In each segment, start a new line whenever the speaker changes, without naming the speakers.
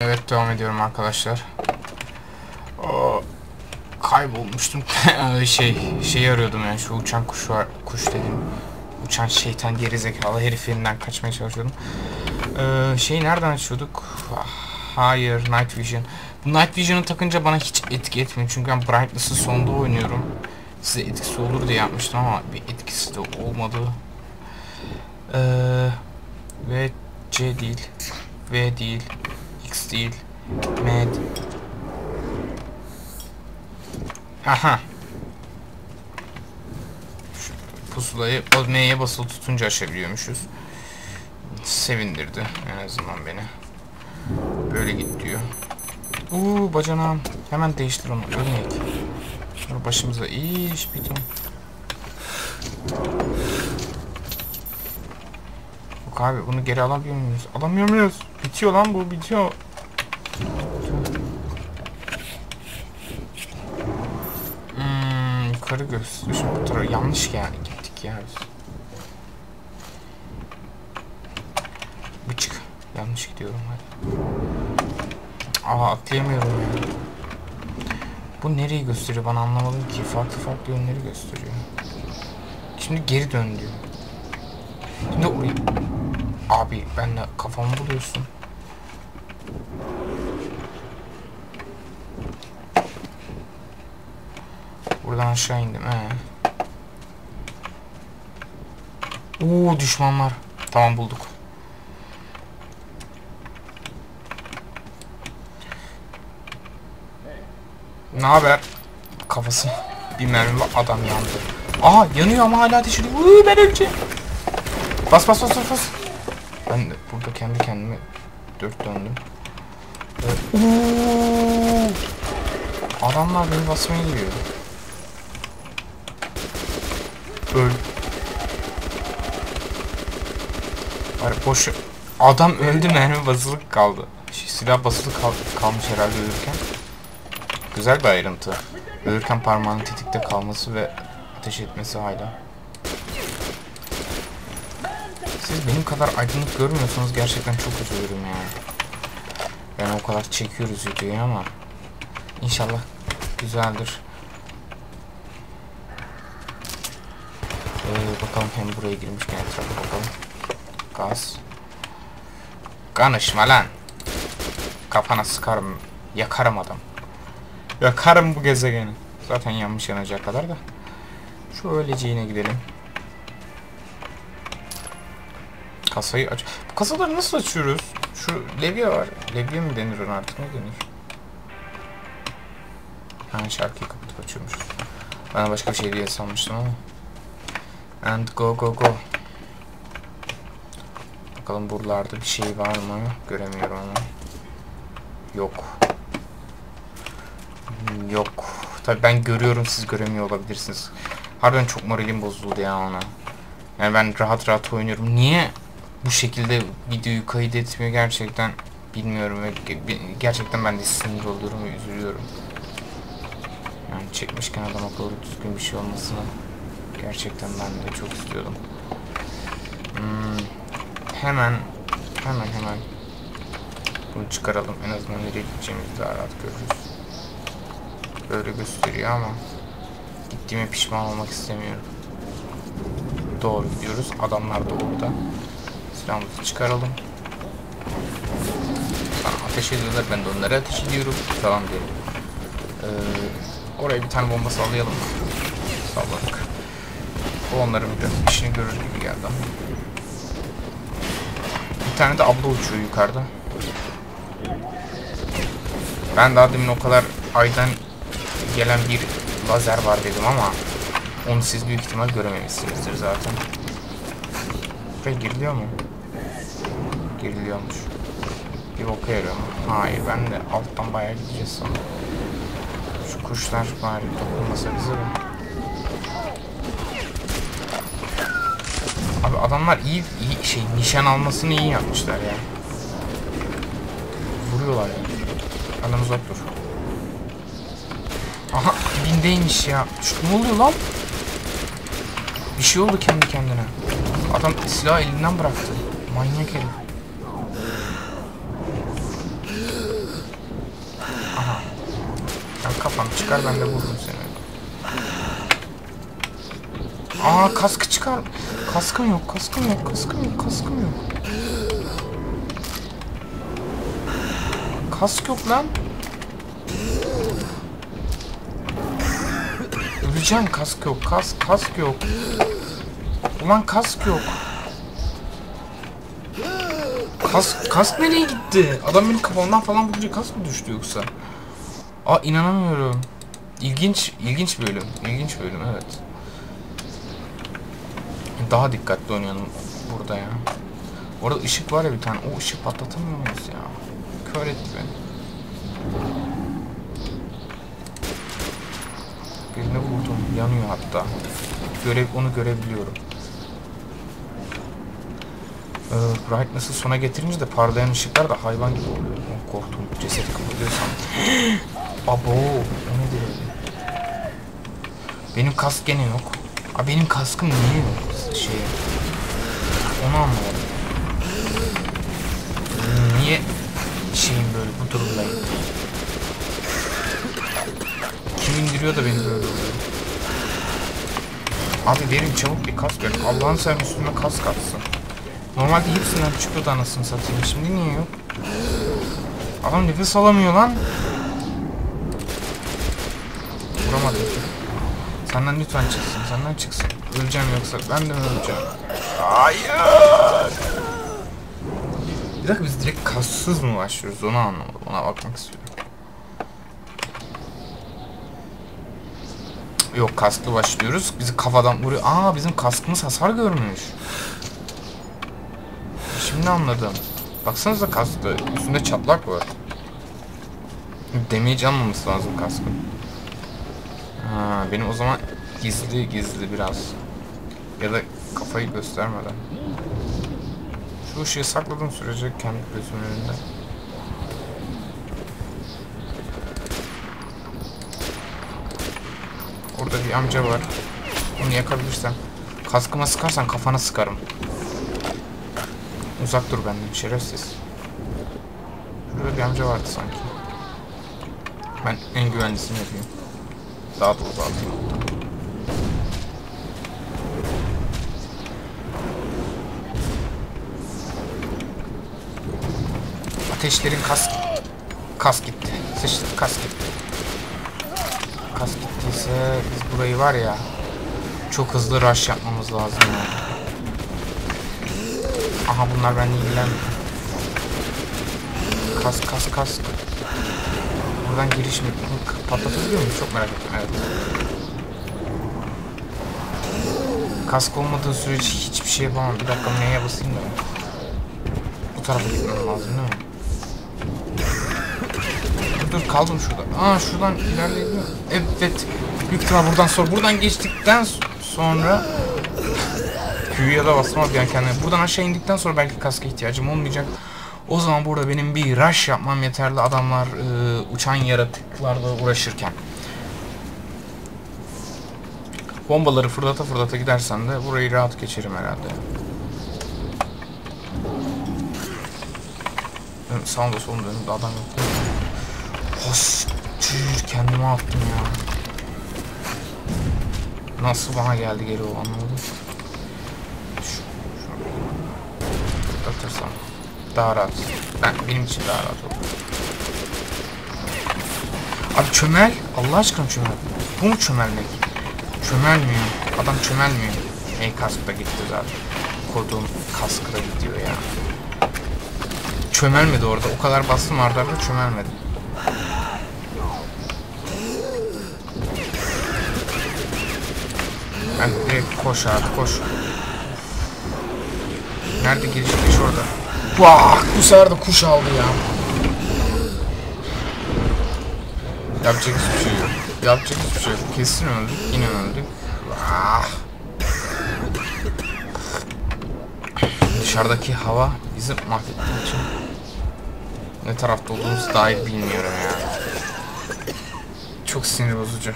Evet devam ediyorum arkadaşlar. O, kaybolmuştum. şey şey arıyordum yani şu uçan kuş var. Kuş dedim. Uçan şeytan gerizekalı heriflerinden kaçmaya çalışıyordum. Ee, şeyi nereden açıyorduk? Ah, Hayır, Night Vision. Bu Night Vision'ı takınca bana hiç etki etmiyor. Çünkü ben Brightness'ı sonda oynuyorum. Size etkisi olur diye yapmıştım ama bir etkisi de olmadı. Ee, ve C değil. V değil. X değil. M Aha. Şu pusulayı M'ye basılı tutunca aşabiliyormuşuz. Sevindirdi en azından beni. Böyle git diyor. Uuu bacanağım. Hemen değiştir onu. Örnek. Sonra başımıza iş bir Yok abi bunu geri alamıyor muyuz? Alamıyor muyuz? Bitiyor lan bu bitiyor. Hmm, yukarı göster. Şimdi bu tarafa yanlış yani gittik ya biz. Bıçık. Yanlış gidiyorum hadi. Aa atlayamıyorum ya. Bu nereyi gösteriyor bana anlamadım ki. Farklı farklı yönleri gösteriyor. Şimdi geri dön diyor. Şimdi oraya... Abi ben de kafamı buluyorsun. Buradan aşağı indim he. Oo düşmanlar. Tamam bulduk. Ne haber? Kafası bir mermi adam yandı. Aha yanıyor ama hala ateş ediyor. Uuu ben öleceğim. Bas bas bas bas. Ben de burada kendi kendime dört döndüm. Evet. Uuu. Adamlar beni basmaya geliyor. Öl. Var boş. Adam öldü mermi basılı kaldı. Şey, silah basılı kal kalmış herhalde ölürken. Güzel bir ayrıntı. Ölürken parmağının tetikte kalması ve ateş etmesi hala. Siz benim kadar aydınlık görmüyorsanız gerçekten çok üzülürüm ya. Yani o kadar çekiyoruz videoyu ama inşallah güzeldir. Ee, bakalım hem buraya girmişken etrafa bakalım. Gaz. Konuşma lan. Kafana sıkarım. Yakarım adam. Yakarım bu gezegeni. Zaten yanmış yanacak kadar da. Şu öyleceğine gidelim. Kasayı aç. Bu kasaları nasıl açıyoruz? Şu levye var. Levye mi denir ona artık ne denir? Ha şarkıyı kapatıp açıyormuşuz. Ben başka bir şey diye sanmıştım ama. And go go go. Bakalım buralarda bir şey var mı? Göremiyorum ama. Yok. Yok. Tabi ben görüyorum siz göremiyor olabilirsiniz. Harbiden çok moralim bozuldu ya ona. Yani ben rahat rahat oynuyorum. Niye bu şekilde videoyu kayıt etmiyor gerçekten bilmiyorum gerçekten ben de sinir oluyorum ve üzülüyorum. Yani çekmişken adam akıllı düzgün bir şey olmasını gerçekten ben de çok istiyordum. Hmm, hemen hemen hemen bunu çıkaralım en azından nereye gideceğimizi daha rahat görürüz. Böyle gösteriyor ama gittiğime pişman olmak istemiyorum. Doğru gidiyoruz. Adamlar da orada. Silahımızı çıkaralım. Bana ateş ediyorlar. Ben de onlara ateş ediyorum. Tamam diyelim. Ee, oraya bir tane bomba sallayalım. Salladık. Bu onların biraz işini görür gibi geldi. Bir tane de abla uçuyor yukarıda. Ben daha demin o kadar aydan gelen bir lazer var dedim ama onu siz büyük ihtimal görememişsinizdir zaten. Buraya giriliyor mu? Giriliyormuş. Bir boka yarıyor? Hayır ben de alttan bayağı gideceğiz sonra. Şu kuşlar bari dokunmasa bize de. adamlar iyi, iyi şey nişan almasını iyi yapmışlar ya. Vuruyorlar ya. Benden uzak dur. Aha dibindeymiş ya. Şu, ne oluyor lan? Bir şey oldu kendi kendine. Adam silah elinden bıraktı. Manyak herif. Aha. Ya kafam çıkar ben de vururum seni. Aa kaskı çıkar. Kaskım yok, kaskım yok, kaskım yok, kaskım yok. Kask yok lan. Öleceğim kask yok, kask, kask yok. Ulan kask yok. Kask, kask nereye gitti? Adam benim kafamdan falan vurunca kask mı düştü yoksa? Aa inanamıyorum. İlginç, ilginç bölüm. İlginç bölüm evet. Daha dikkatli oynayalım burada ya. Orada ışık var ya bir tane. O ışığı patlatamıyor muyuz ya? Kör etti beni. Birini vurdum. Yanıyor hatta. Görev, onu görebiliyorum. Ee, brightness'ı sona getirince de parlayan ışıklar da hayvan gibi oluyor. Oh, korktum. Ceset kıpırdıyorsam. Abo. O nedir? Benim kask gene yok. Aa, benim kaskım niye yok? Şey. Onu anlamadım. Niye şeyim böyle bu durumdayım? Kim indiriyor da beni böyle oluyor? Abi verin çabuk bir kask verin. Allah'ın sen üstüme kask atsın. Normalde hepsinden çıkıyordu anasını satayım. Şimdi niye yok? Adam nefes alamıyor lan. Vuramadım. Senden lütfen çıksın. Senden çıksın. Öleceğim yoksa ben de öleceğim? Hayır. Bir dakika biz direkt kassız mı başlıyoruz? Onu anlamadım. Ona bakmak istiyorum. Yok kasklı başlıyoruz. Bizi kafadan vuruyor. Aa bizim kaskımız hasar görmüş. Şimdi anladım. Baksanıza kaskta. Üstünde çatlak var. Damage almaması lazım kaskın. Ha, benim o zaman gizli gizli biraz. Ya da kafayı göstermeden. Şu ışığı sakladığım sürece kendi gözümün önünde. Orada bir amca var. Onu yakabilirsem. Kaskıma sıkarsan kafana sıkarım. Uzak dur benden şerefsiz. Şurada bir amca vardı sanki. Ben en güvenlisini yapayım. Daha da uzatayım. Ateşlerin kas kas gitti. Sıçtı kas gitti. Kas gittiyse biz burayı var ya çok hızlı rush yapmamız lazım yani. Aha bunlar benimle ilgilenmiyor. Kas kas kas. Buradan giriş mi? Patlatabiliyor muyum? Çok merak ettim. Evet. Kask olmadığı sürece hiçbir şey yapamam. Bir dakika neye basayım da. Bu tarafa gitmem lazım değil mi? Dur, kaldım şurada. Aa şuradan ilerleyebiliyor. Evet. Büyük ihtimal buradan sonra buradan geçtikten sonra Q'ya da basmam yani kendime. Buradan aşağı indikten sonra belki kaska ihtiyacım olmayacak. O zaman burada benim bir rush yapmam yeterli adamlar e, uçan yaratıklarla uğraşırken. Bombaları fırlata fırlata gidersen de burayı rahat geçerim herhalde. Benim sağımda solumda önümde adam yok. Hostir kendime attım ya. Nasıl bana geldi geri o anlamadım. Atırsam daha rahat. Ben benim için daha rahat olur. Abi çömel. Allah aşkına çömel. Bu mu çömelmek? Çömelmiyor. Adam çömelmiyor. Ey kask da gitti zaten. Kodum kaskı da gidiyor ya. Çömelmedi orada. O kadar bastım arda arda çömelmedi. Ben direkt koş abi koş. Nerede giriş giriş orada. Vah bu sefer de kuş aldı ya. Yapacak hiçbir şey yok. Yapacak hiçbir şey yok. Kesin öldük. Yine öldük. Vah. Dışarıdaki hava bizi mahvettiği için ne tarafta olduğumuzu dair bilmiyorum ya. Çok sinir bozucu.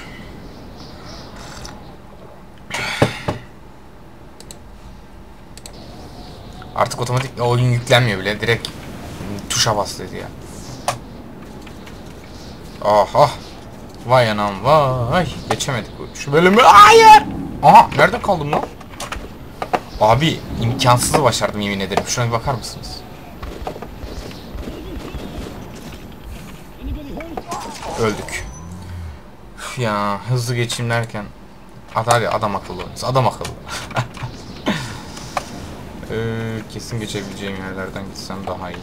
Artık otomatik oyun yüklenmiyor bile. Direkt tuşa bas dedi ya. Aha. Vay anam vay. Geçemedik bu. Şu bölümü. Hayır. Aha nerede kaldım lan? Abi imkansızı başardım yemin ederim. Şuna bir bakar mısınız? Öldük. Üf ya hızlı geçeyim derken Hadi adam akıllı. Adam akıllı. Ee, kesin geçebileceğim yerlerden gitsem daha iyi.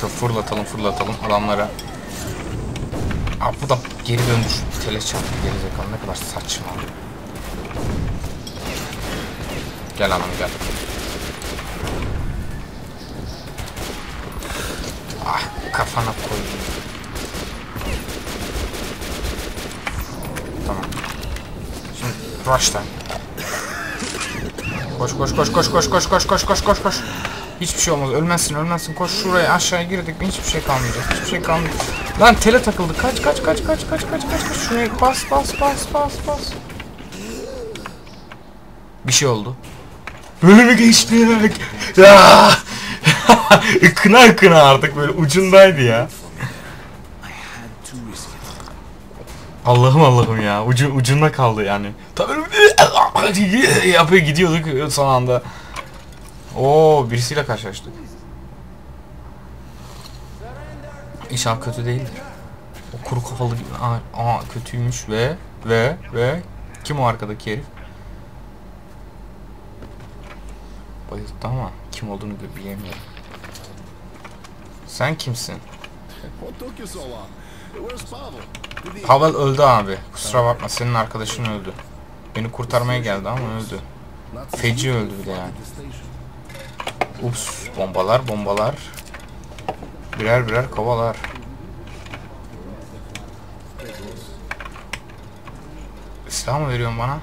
Şöyle fırlatalım fırlatalım adamlara. Abi bu da geri dönmüş. Tele çarptı gerizekalı ne kadar saçma. Gel anam gel. Kafana koyayım. Tamam. Şimdi rush time. Koş koş koş koş koş koş koş koş koş koş koş. Hiçbir şey olmaz. Ölmezsin ölmezsin. Koş şuraya aşağıya girdik mi hiçbir şey kalmayacak. Hiçbir şey kalmayacak. Lan tele takıldı. Kaç kaç kaç kaç kaç kaç kaç kaç. Şuraya bas bas bas bas bas. Bir şey oldu. Bölümü geçtik. Ikına ıkına artık böyle ucundaydı ya. Allah'ım Allah'ım ya. Ucu, ucunda kaldı yani. Tabii yapıyor gidiyorduk son anda. Oo birisiyle karşılaştık. İnşallah kötü değildir. O kuru kafalı gibi. Aa, aa kötüymüş ve ve ve kim o arkadaki herif? Bayıldı ama kim olduğunu bilemiyorum. Sen kimsin?
Pavel
öldü abi. Kusura bakma senin arkadaşın öldü. Beni kurtarmaya geldi ama öldü. Feci öldü bile yani. Ups bombalar bombalar. Birer birer kovalar. Silah mı veriyorsun bana?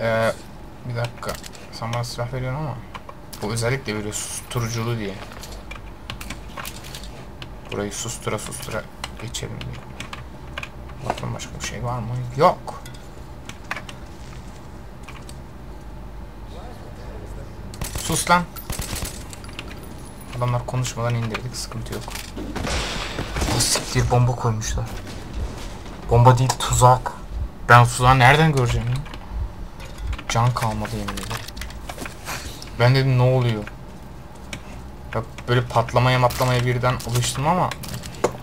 Ee, bir dakika. Sen bana silah veriyorsun ama. Bu özellikle veriyor susturuculu diye. Burayı sustura sustura geçelim diye. Bakın başka bir şey var mı? Yok. Sus lan. Adamlar konuşmadan indirdik. Sıkıntı yok. Siktir bomba koymuşlar. Bomba değil tuzak. Ben tuzağı nereden göreceğim? Can kalmadı yemin ederim. Ben dedim ne oluyor? Ya böyle patlamaya matlamaya birden alıştım ama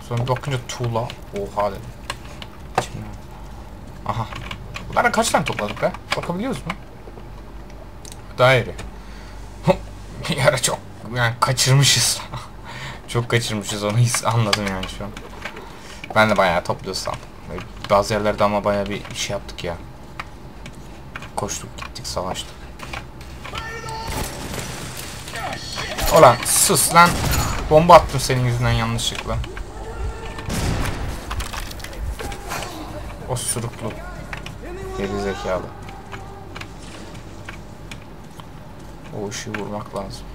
sonra bakınca tuğla. Oha dedim. Şimdi. Aha. Bunlara kaç tane topladık be? Bakabiliyoruz mu? Daire. bir ara çok yani kaçırmışız. çok kaçırmışız onu his anladım yani şu an. Ben de bayağı topluyorsam. Bazı yerlerde ama bayağı bir şey yaptık ya. Koştuk gittik savaştık. Ulan sus lan. Bomba attım senin yüzünden yanlışlıkla. O suruklu. Geri zekalı. O ışığı vurmak lazım.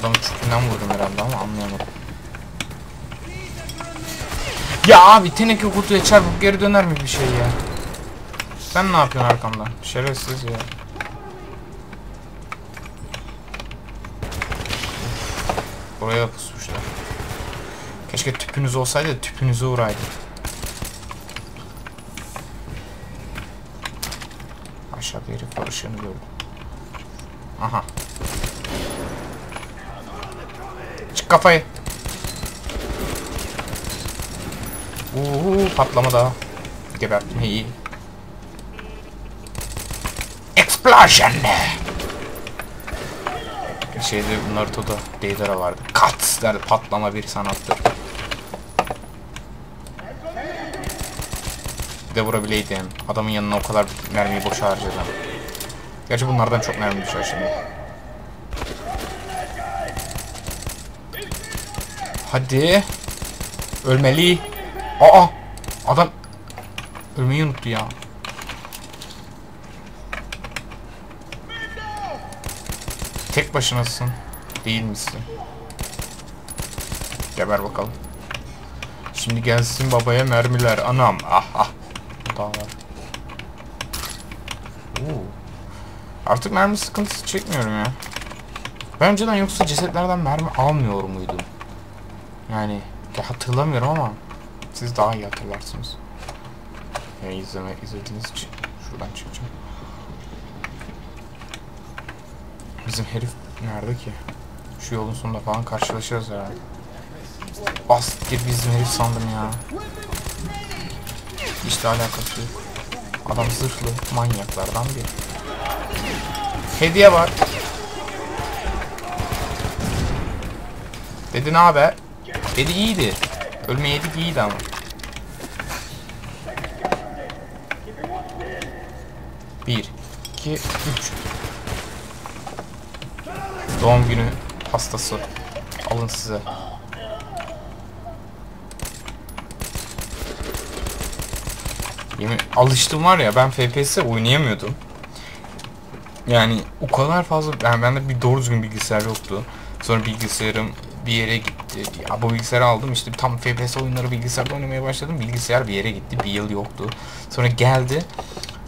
Adamı çükünden vurdum herhalde ama anlayamadım. Ya abi teneke kutuya çarpıp geri döner mi bir şey ya? Sen ne yapıyorsun arkamdan? Şerefsiz ya. Buraya pusmuşlar. Keşke tüpünüz olsaydı tüpünüze uğraydı. Aşağıda herif var ışığını gördüm. Aha. Çık kafayı. Uuu patlama daha. Gebertme iyi. Explosion. Şeyde Naruto'da Deidara vardı. Kat der patlama bir sanattır. Bir de vurabileydim. Adamın yanına o kadar mermiyi boşa harcadım. Gerçi bunlardan çok mermi düşer şimdi. Hadi. Ölmeli. Aa! Adam ölmeyi unuttu ya. Tek başınasın. Değil misin? Geber bakalım. Şimdi gelsin babaya mermiler. Anam. Ah ah. Daha var. Oo. Artık mermi sıkıntısı çekmiyorum ya. Ben önceden yoksa cesetlerden mermi almıyor muydum? Yani ya hatırlamıyorum ama siz daha iyi hatırlarsınız. Yani izleme, izlediğiniz için şuradan çıkacağım. Bizim herif nerede ki? Şu yolun sonunda falan karşılaşırız herhalde. Bastır bizim herif sandım ya. De alakası yok. Adam zırhlı manyaklardan biri. Hediye var. Dedi ne haber? Dedi iyiydi. Ölmeyeydik iyiydi ama. Bir, iki, üç. Doğum günü hastası. Alın size. Yemin alıştım var ya ben FPS oynayamıyordum. Yani o kadar fazla yani bende bir doğru düzgün bilgisayar yoktu. Sonra bilgisayarım bir yere gitti. Ya bu bilgisayarı aldım işte tam FPS oyunları bilgisayarda oynamaya başladım. Bilgisayar bir yere gitti. Bir yıl yoktu. Sonra geldi.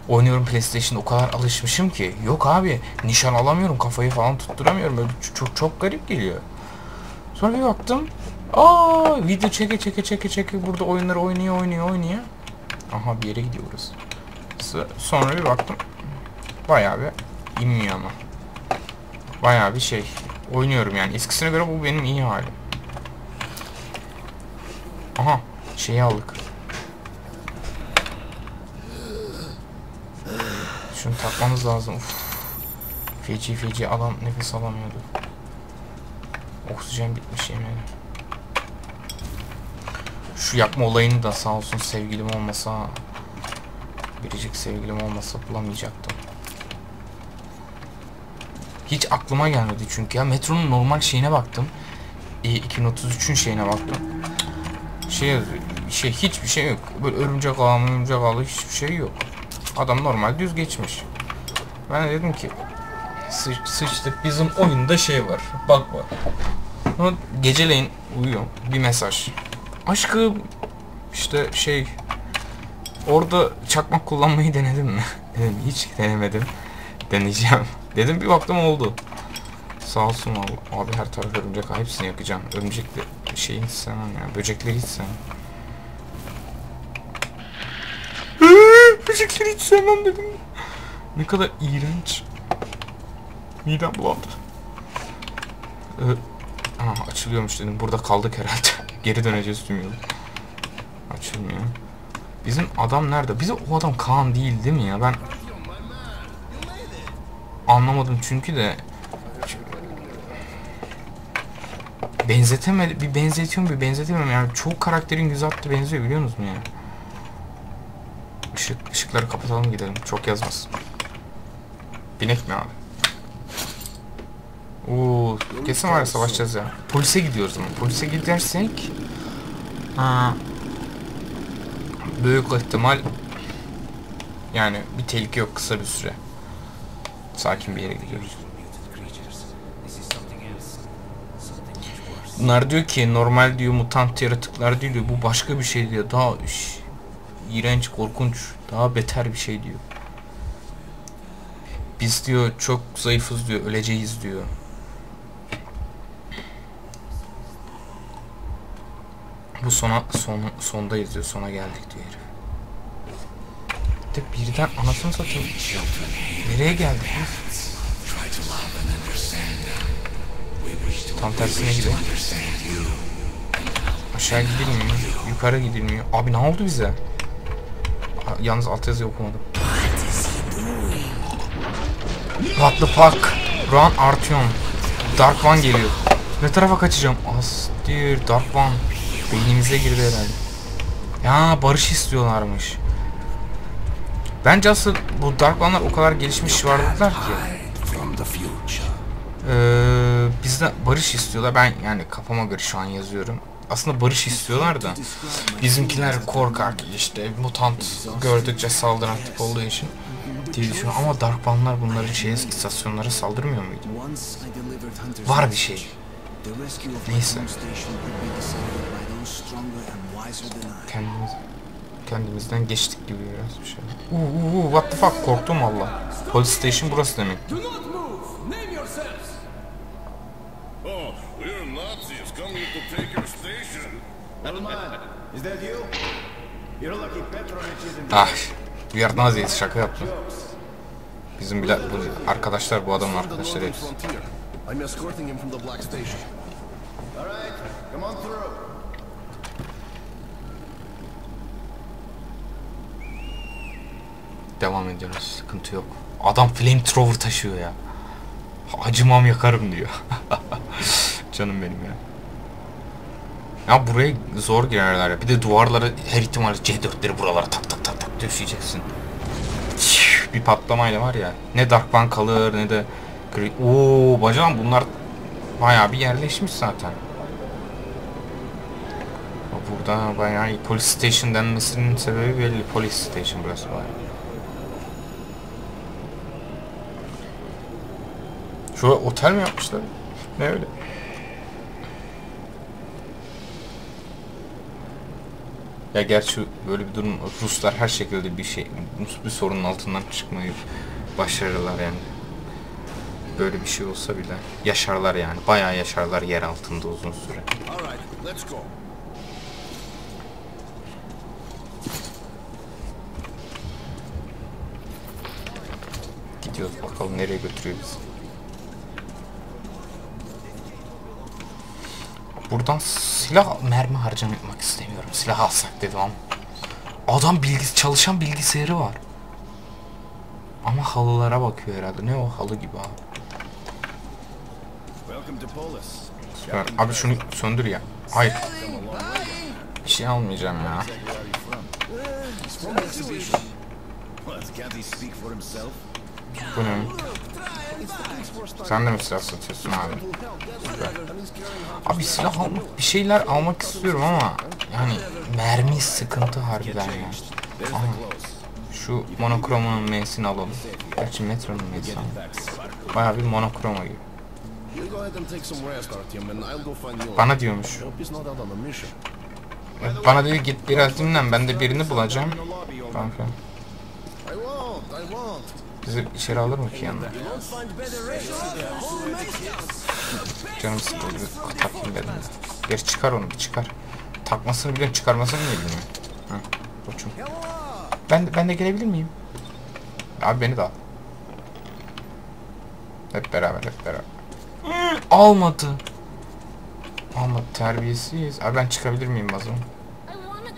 Oynuyorum PlayStation o kadar alışmışım ki. Yok abi nişan alamıyorum kafayı falan tutturamıyorum. Böyle çok çok, garip geliyor. Sonra bir baktım. Aa video çeke çeke çeke çeke burada oyunları oynuyor oynuyor oynuyor. Aha bir yere gidiyoruz. Sonra bir baktım. Bayağı bir inmiyor ama. Bayağı bir şey. Oynuyorum yani. Eskisine göre bu benim iyi halim. Aha. Şeyi aldık. Şunu takmamız lazım. Uf. Feci feci adam nefes alamıyordu. Oksijen bitmiş yemeğine. Şu yapma olayını da sağ olsun sevgilim olmasa biricik sevgilim olmasa bulamayacaktım. Hiç aklıma gelmedi çünkü ya metronun normal şeyine baktım. E, 2033'ün şeyine baktım. Şey şey hiçbir şey yok. Böyle örümcek ağı örümcek ağı hiçbir şey yok. Adam normal düz geçmiş. Ben de dedim ki sı sıçtık bizim oyunda şey var. Bak var. Ama geceleyin uyuyor. Bir mesaj. Aşkım işte şey orada çakmak kullanmayı denedim mi? Dedim hiç denemedim. Deneyeceğim. Dedim bir baktım oldu. Sağ olsun abi. Abi her taraf örümcek hepsini yakacağım. Örümcekli şeyi hiç sevmem ya. Böcekleri hiç sevmem. Böcekleri hiç sevmem dedim. Ne kadar iğrenç. Midem bulandı. Ee, aha, açılıyormuş dedim. Burada kaldık herhalde. Geri döneceğiz tüm yolu. Açılmıyor. Bizim adam nerede? Bizim o adam Kaan değil değil mi ya? Ben anlamadım çünkü de benzetemedi bir benzetiyorum bir benzetemiyorum yani çok karakterin yüzü hattı benziyor biliyor musunuz yani? Işık, ışıkları kapatalım gidelim. Çok yazmasın. Binek mi abi? Oo, kesin var ya savaşacağız ya. Polise gidiyoruz ama. Polise gidersek ha, büyük ihtimal yani bir tehlike yok kısa bir süre. Sakin bir yere gidiyoruz. Bunlar diyor ki normal diyor mutant yaratıklar değil diyor. Bu başka bir şey diyor. Daha üş, iğrenç, korkunç, daha beter bir şey diyor. Biz diyor çok zayıfız diyor, öleceğiz diyor. Bu sona son sondayız diyor. Sona geldik diyor herif. De birden anasını satayım. Nereye geldik biz? Tam tersine gidelim. Aşağı gidilmiyor. Yukarı gidilmiyor. Abi ne oldu bize? Ha, Yalnız alt yazıyı okumadım. What the fuck? Run Artyom. Dark One geliyor. Ne tarafa kaçacağım? Astir Dark One. Beynimize girdi herhalde. Ya barış istiyorlarmış. Bence asıl bu Dark One'lar o kadar gelişmiş varlıklar ki. Ee, bizden barış istiyorlar. Ben yani kafama göre şu an yazıyorum. Aslında barış istiyorlar da bizimkiler korkak işte mutant gördükçe saldıran tip olduğu için diye düşünüyorum. Ama Dark One'lar bunların şeye istasyonlara saldırmıyor muydu? Var bir şey. Neyse. Kendimiz, kendimizden geçtik gibi biraz bir şey. Uuu uu, what the fuck korktum valla. Police station burası demek.
Oh, we're Nazis coming to take
Ah. We are Nazis şaka yaptım. Bizim bile bu arkadaşlar bu adamın arkadaşları. Devam ediyoruz. Sıkıntı yok. Adam flamethrower taşıyor ya. Acımam yakarım diyor. Canım benim ya. Ya buraya zor girerler ya. Bir de duvarları her ihtimalle C4'leri buralara tak tak tak tak döşeyeceksin. Bir patlamayla var ya. Ne Dark One kalır ne de Oo bacağım bunlar bayağı bir yerleşmiş zaten. Burada bayağı iyi. Police Station denmesinin sebebi belli. Police Station burası bayağı. Şu otel mi yapmışlar? Ne öyle? Ya gerçi böyle bir durum Ruslar her şekilde bir şey bir sorunun altından çıkmayı başarırlar yani. Böyle bir şey olsa bile yaşarlar yani. Bayağı yaşarlar yer altında uzun süre. Gidiyoruz bakalım nereye götürüyor bizi. Buradan silah mermi harcamak istemiyorum. Silah alsak dedim ama. Adam bilgis çalışan bilgisayarı var. Ama halılara bakıyor herhalde. Ne o halı gibi abi. Süper. Abi şunu söndür ya. Hayır. Bir şey almayacağım ya. Bu ne? Sen de mi silah satıyorsun abi? Süper. Abi silah almak, bir şeyler almak istiyorum ama yani mermi sıkıntı harbiden ya. Aha. Şu monokromanın M'sini alalım. Gerçi metronun M'si ama. Baya bir monokroma gibi. Bana diyormuş. Bana dedi git biraz dinlen ben de birini bulacağım. Kanka. Bizi içeri alır mı ki yanına? Canım sıkıldı. Takayım dedim de. Gerçi çıkar onu bir çıkar. Takmasını biliyorum çıkarmasını niye bilmiyorum. Hı, koçum. Ben, ben de gelebilir miyim? Abi beni de al. Hep beraber hep beraber. Almadı. Almadı terbiyesiz. Abi ben çıkabilir miyim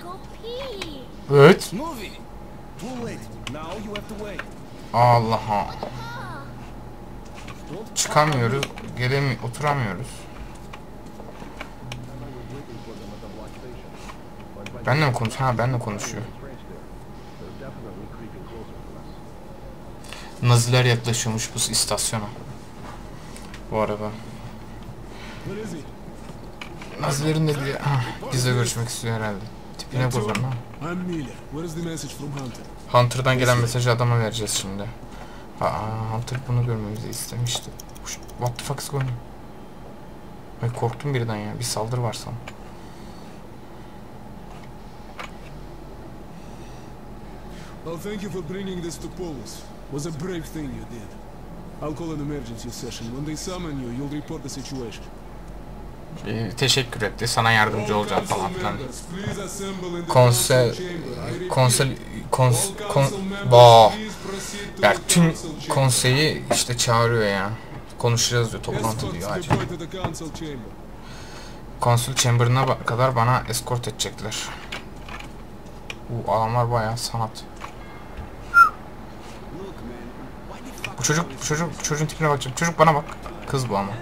go pee.
Evet. Allah'a. Çıkamıyoruz. Gelemi oturamıyoruz. Benle mi konuş? Ha benle konuşuyor. Naziler yaklaşıyormuş bu istasyona. Bu arada. Nazilerin dediği... Ha, bizle görüşmek istiyor herhalde. Tipine ha.
I'm Miller. What is the message from Hunter?
Hunter'dan gelen mesajı adama vereceğiz şimdi. Aa, Hunter bunu görmemizi istemişti. What the fuck is going on? Ay korktum birden ya. Bir saldırı var sana.
Well, thank you for bringing this to Polis. Was a brave thing you did. I'll call an emergency session. When they summon you, you'll report the situation.
Ee, teşekkür etti. Sana yardımcı olacağım falan filan.
repeat,
Konsey... Kons... Kon...
to
Ya tüm konseyi işte çağırıyor ya. Konuşacağız diyor. Toplantı diyor acil. Konsul chamber'ına ba- kadar bana escort edecekler. Bu adamlar bayağı sanat. Bu çocuk, bu çocuk, bu çocuğun tipine bakacağım. Çocuk bana bak. Kız bu ama.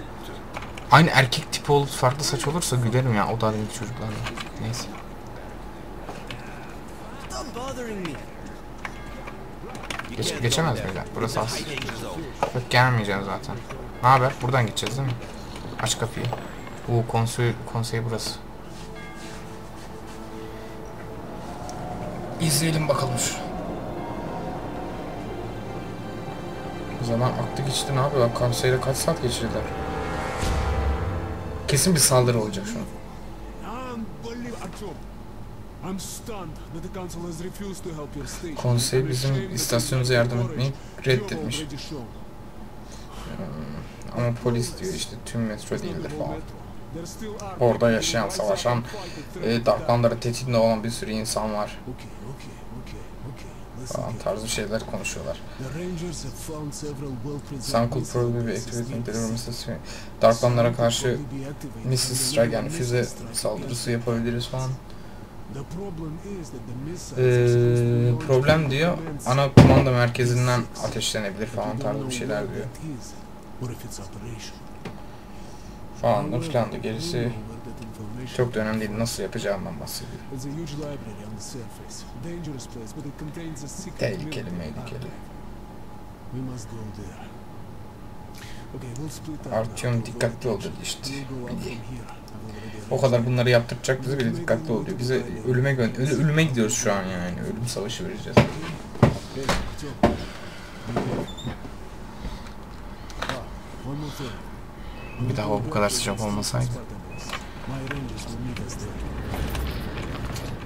Aynı erkek tipi olup farklı saç olursa gülerim ya. O da benim çocuklarla. Neyse. Geç, geçemez miyiz? Burası az. Yok gelmeyeceğim zaten. Ne haber? Buradan gideceğiz değil mi? Aç kapıyı. Bu konsey, konsey burası. İzleyelim bakalım şu. Zaman aktı geçti ne yapıyor? Konseyde kaç saat geçirdiler? Kesin bir saldırı olacak şu an. Konsey
I'm
bizim istasyonumuza yardım etmeyi reddetmiş.
shown.
Ama polis diyor işte tüm metro değildir falan. Orada yaşayan, savaşan, E,
of
Darklandlara tehditinde olan bir sürü insan var falan tarzı şeyler konuşuyorlar.
The Rangers have found several well-preserved
Some could
missile
probably be
bases
activated
near
in
the
deliver
city.
Mrs. Darklandlara
Some could
karşı Mrs. yani füze saldırısı yapabiliriz falan. Ee, problem diyor ana kumanda merkezinden ateşlenebilir falan tarzı bir şeyler diyor. Falan da filan da gerisi çok da önemli değil. Nasıl yapacağımdan bahsediyor.
It's a huge library on the surface. Dangerous place, but it contains a secret
Tehlikeli,
military
tehlikeli.
archive. We must go there. Okay, we'll split up.
Artyom dikkatli ol dedi işte.
Already
O kadar bunları yaptıracak bize bile dikkatli ol diyor. Bize ölüme gö ölü- ölüme gidiyoruz şu an yani. Ölüm savaşı vereceğiz.
Ah.
Bir daha bu kadar sıcak olmasaydı.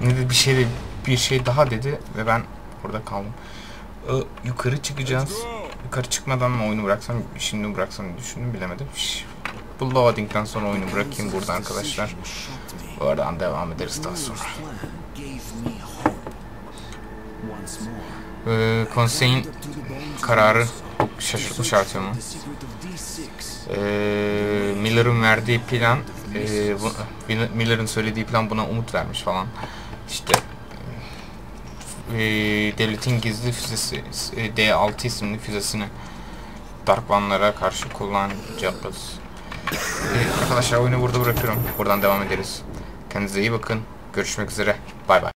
Ne bir şey de bir şey daha dedi ve ben orada kaldım. Ee, yukarı çıkacağız. Yukarı çıkmadan mı oyunu bıraksam, şimdi bıraksam düşündüm bilemedim. Şş, Bu loading'den sonra oyunu bırakayım burada arkadaşlar. Oradan devam ederiz daha sonra. Ee, konseyin kararı şaşırtmış Artyom'u. Ee, Miller'ın verdiği plan, e, bu- Miller'ın söylediği plan buna umut vermiş falan. İşte e, devletin gizli füzesi e, D6 isimli füzesini Dark One'lara karşı kullanacağız. Ee, arkadaşlar oyunu burada bırakıyorum. Buradan devam ederiz. Kendinize iyi bakın. Görüşmek üzere. Bay bay.